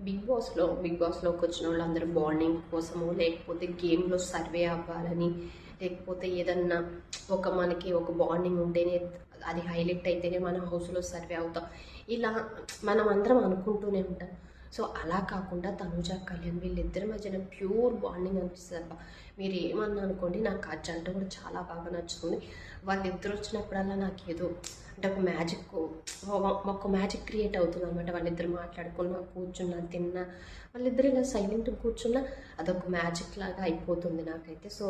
Big బాస్లో big బాస్లోకి వచ్చిన వాళ్ళందరూ బాండింగ్ కోసము లేకపోతే గేమ్లో సర్వే అవ్వాలని లేకపోతే ఏదన్నా ఒక మనకి ఒక బాండింగ్ ఉంటేనే అది హైలైట్ అయితేనే మన హౌస్లో సర్వే అవుతాం. ఇలా మనం అందరం అనుకుంటూనే ఉంటాం. సో అలా కాకుండా తనుజ కళ్యాణ్ వీళ్ళిద్దరి మధ్యన ప్యూర్ బాండింగ్ అనిపిస్తుంది అబ్బా మీరు ఏమన్నా అనుకోండి నాకు ఆ జంట కూడా చాలా బాగా నచ్చుతుంది. వాళ్ళిద్దరు వచ్చినప్పుడల్లా నాకు ఏదో అంటే ఒక మ్యాజిక్ ఒక మ్యాజిక్ క్రియేట్ అవుతుంది అనమాట వాళ్ళిద్దరు మాట్లాడుకున్నా కూర్చున్నా తిన్నా వాళ్ళిద్దరు ఇలా సైలెంట్ కూర్చున్నా అదొక మ్యాజిక్ లాగా అయిపోతుంది నాకైతే. సో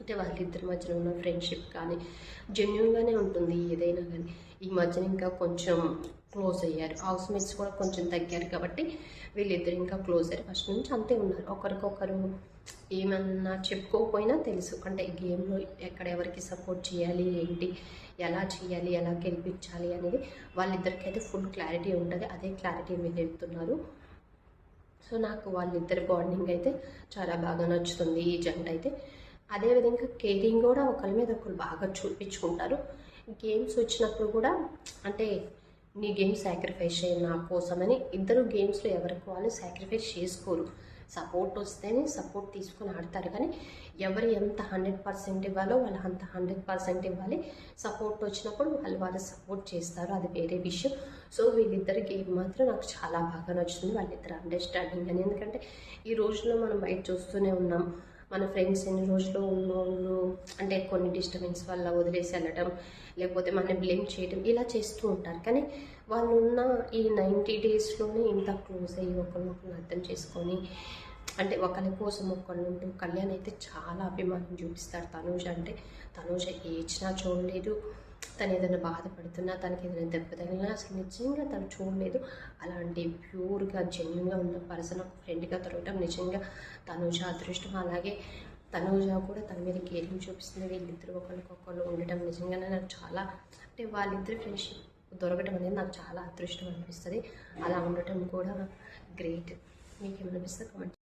అంటే వాళ్ళిద్దరి మధ్యన ఉన్న ఫ్రెండ్షిప్ కానీ జెన్యున్గానే ఉంటుంది ఏదైనా కానీ. ఈ మధ్యన ఇంకా కొంచెం క్లోజ్ అయ్యారు. హౌస్ మేట్స్ కూడా కొంచెం తగ్గారు కాబట్టి వీళ్ళిద్దరు ఇంకా క్లోజ్ అయ్యారు. ఫస్ట్ నుంచి అంతే ఉన్నారు. ఒకరికొకరు ఏమన్నా చెప్పుకోకపోయినా తెలుసు. అంటే గేమ్లో ఎక్కడ ఎవరికి సపోర్ట్ చేయాలి ఏంటి ఎలా చేయాలి ఎలా గెలిపించాలి అనేది వాళ్ళిద్దరికైతే ఫుల్ క్లారిటీ ఉంటుంది. అదే క్లారిటీ మీద చెప్తున్నారు. సో నాకు వాళ్ళిద్దరి బాండింగ్ అయితే చాలా బాగా నచ్చుతుంది ఈ జంట అయితే. అదేవిధంగా కేరింగ్ కూడా ఒకరి మీద ఒకరు బాగా చూపించుకుంటారు. గేమ్స్ వచ్చినప్పుడు కూడా అంటే నీ గేమ్ సాక్రిఫైస్ చేయి నా కోసమని ఇద్దరు గేమ్స్లో ఎవరికి వాళ్ళు సాక్రిఫైస్ చేసుకోరు. సపోర్ట్ వస్తేనే సపోర్ట్ తీసుకొని ఆడతారు. కానీ ఎవరు ఎంత హండ్రెడ్ పర్సెంట్ ఇవ్వాలో వాళ్ళు అంత హండ్రెడ్ పర్సెంట్ ఇవ్వాలి. సపోర్ట్ వచ్చినప్పుడు వాళ్ళు వాళ్ళు సపోర్ట్ చేస్తారు. అది వేరే విషయం. సో వీళ్ళిద్దరి గేమ్ మాత్రం నాకు చాలా బాగా నచ్చుతుంది. వాళ్ళిద్దరు అండర్స్టాండింగ్ అని. ఎందుకంటే ఈ రోజుల్లో మనం బయట చూస్తూనే ఉన్నాం. మన ఫ్రెండ్స్ ఎన్ని రోజులు ఉన్నోళ్ళు అంటే కొన్ని డిస్టర్బెన్స్ వల్ల వదిలేసి వెళ్ళటం లేకపోతే మన బ్లేమ్ చేయడం ఇలా చేస్తూ ఉంటారు. కానీ వాళ్ళు ఉన్న ఈ నైంటీ డేస్లోనే ఇంత క్లోజ్ అయ్యి ఒకరినొకరిని అర్థం చేసుకొని అంటే ఒకరి కోసం ఒకళ్ళు ఉంటూ కళ్యాణ్ అయితే చాలా అభిమానం చూపిస్తారు తనూజ. అంటే తనూజ ఏడ్చినా చూడలేదు. తను ఏదైనా బాధపడుతున్నా తనకి ఏదైనా దెబ్బ తగిలినా అసలు నిజంగా తను చూడలేదు. అలాంటి ప్యూర్గా జెన్యున్గా ఉన్న పర్సన్ ఒక ఫ్రెండ్గా దొరకడం నిజంగా తనుజ అదృష్టం. అలాగే తనుజ కూడా తన మీద కేరింగ్ చూపిస్తుంది. వీళ్ళిద్దరు ఒకరికొకరు ఉండటం నిజంగానే నాకు చాలా అంటే వాళ్ళిద్దరు ఫ్రెండ్షిప్ దొరకడం అనేది నాకు చాలా అదృష్టం అనిపిస్తుంది. అలా ఉండటం కూడా గ్రేట్. మీకు ఏమనిపిస్తుంది కామెంట్